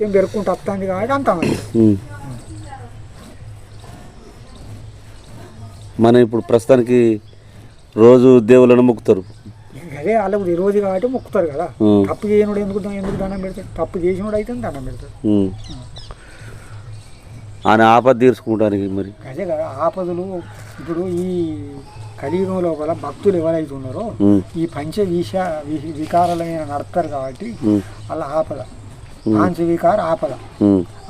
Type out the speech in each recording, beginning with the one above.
ఏం పెరుక్కుంటూ వస్తుంది కాబట్టి అంత. మనం ఇప్పుడు ప్రస్తుతానికి రోజు దేవులను మొక్కుతారు అదే వాళ్ళకు తెలియదు కాబట్టి మొక్కుతారు కదా. తప్పు చేయనుడు ఎందుకు ఎందుకు దండం పెడతాడు తప్పు చేసినోడు అయితే దండం పెడతాడు ఉమ్. ఆయన ఆపద తీర్చుకోవడానికి మరి అదే కదా ఆపదలు ఇప్పుడు ఈ కలియుగం లోపల భక్తులు ఎవరైతే ఉన్నారో. ఈ పంచ విష వికారాలైన నడతారు కాబట్టి. వాళ్ళ ఆపద వికార ఆపద.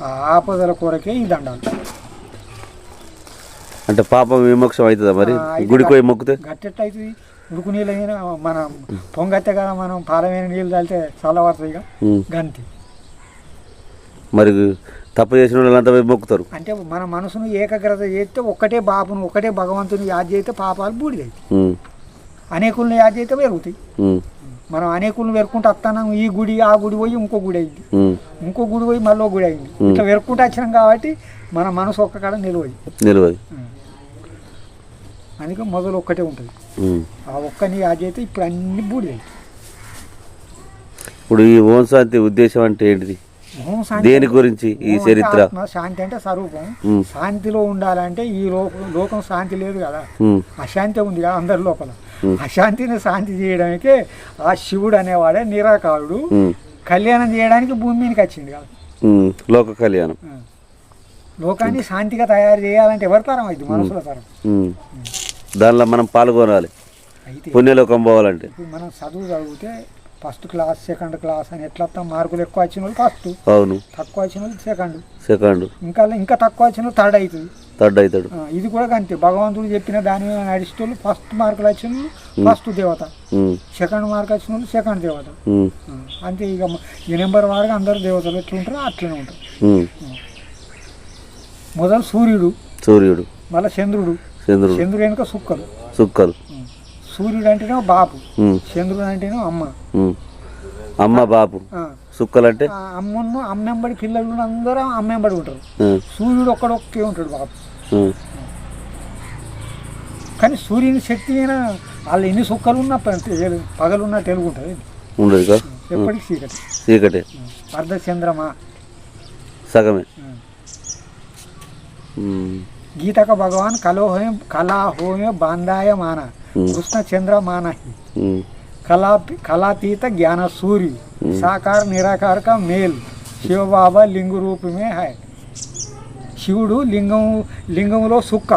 ఆ ఆపదల కొరకే ఈ దండాలు. అంటే పాపం విమోక్షం అవుతుందా మరి? గుడికి పోయి మొక్కితే? గట్టెట్టయితుంది ఉడుకు నీళ్ళైనా మనం పొంగత్తే కదా మనం పాలమైన నీళ్ళు చల్లితే చల్లబడుతుంది. గంతి. మరి తప్పు చేసిన వాళ్ళంతా పోయి మొక్కుతారు. అంటే మన మనసును ఏకాగ్రత చేస్తే ఒక్కటే బాపును ఒక్కటే భగవంతుని యాద్ చేస్తే పాపాలు బూడిదవుతాయి. అనేకులను యాద్ చేస్తే పెరుగుతాయి. మనం అనేకులను వెరుకుంటూ వస్తున్నాం. ఈ గుడి ఆ గుడి పోయి ఇంకో గుడి అయింది. ఇంకో గుడి పోయి మళ్ళీ గుడి అయింది. ఇట్లా వెరుకుంటూ వచ్చినాం కాబట్టి మన మనసు ఒక్క కాడ నిలవది నిలవది అందుకే మొదలు ఒక్కటే ఉంటుంది. ఆ ఒక్కని చేస్తే ఇప్పుడు అన్ని బూడిదవుతాయి ఇప్పుడు ఈ ఓం శాంతి ఉద్దేశం అంటే ఏంటిది? దేని గురించి ఈ చరిత్ర? శాంతి అంటే స్వరూపం. శాంతిలో ఉండాలంటే ఈ లోకం శాంతి లేదు కదా. అశాంతి ఉంది కదా అందరి లోపల. అశాంతిని శాంతి చేయడానికే ఆ శివుడు అనేవాడే నిరాకారుడు. కళ్యాణం చేయడానికి భూమి మీదకి వచ్చింది కదా. లోక కళ్యాణం. లోకాన్ని శాంతిగా తయారు చేయాలంటే ఎవరి తరం అయింది మనుషుల తరం. దానిలో మనం పాల్గొనాలి. అయితే పుణ్యలోకం పోవాలంటే. మనం చదువు చదివితే ఫస్ట్ క్లాస్ సెకండ్ క్లాస్ అని ఎట్లా వస్తాం మార్కులు ఎక్కువ వచ్చిన వాళ్ళు ఫస్ట్. అవును. తక్కువ వచ్చిన వాళ్ళు సెకండ్. సెకండ్. ఇంకా ఇంకా తక్కువ వచ్చిన వాళ్ళు థర్డ్ అవుతుంది థర్డ్ అవుతాడు ఇది కూడా అంతే భగవంతుడు చెప్పిన దాని మీద నడిచేటోళ్ళు ఫస్ట్ మార్కులు వచ్చిన ఫస్ట్ దేవత. సెకండ్ మార్క్ వచ్చిన వాళ్ళు సెకండ్ దేవత. అంతే ఇక ఈ నెంబర్ వారుగా అందరు దేవతలు ఎట్లుంటారో అట్లనే ఉంటారు. మొదలు సూర్యుడు సూర్యుడు. మళ్ళీ చంద్రుడు. చంద్రుడు. చంద్రుడు వెనుక సుక్కలు. సుక్కలు. సూర్యుడు అంటేనే బాపు. చంద్రుడు అంటేనే అమ్మ. అమ్మ బాపు ఆ, సుక్కలు అంటే ఆ అమ్మను అమ్మెంబడి పిల్లలు అందరూ అమ్మెంబడి ఉంటారు. సూర్యుడు ఒక్కడొక్కే ఉంటాడు బాపు. కానీ సూర్యుని శక్తి అయినా వాళ్ళు ఎన్ని సుక్కలు ఉన్నా పగలున్నా తెలుగు ఉంటుంది. ఉండదు ఎప్పటికీ చీకటి. చీకటే. అర్ధచంద్రమా? సగమే. గీతక భగవాన్ కలోహయం కళా హోమే బాంధాయ మాన Hmm. కృష్ణ చంద్ర మానహి. కళా కళాతీత జ్ఞాన సూర్యు సాకార నిరాకార కా మేల్. శివబాబా లింగు రూపమే హాయ్ శివుడు లింగం లింగంలో సుక్క.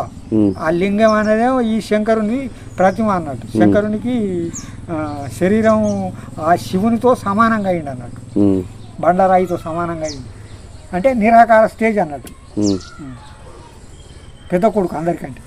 ఆ లింగం అనేది ఈ శంకరుని ప్రతిమ అన్నట్టు. శంకరునికి శరీరం ఆ శివునితో సమానంగా అయింది అన్నట్టు. బండరాయితో సమానంగా అయింది. అంటే నిరాకార స్టేజ్ అన్నట్టు. పెద్ద కొడుకు అందరికంటే.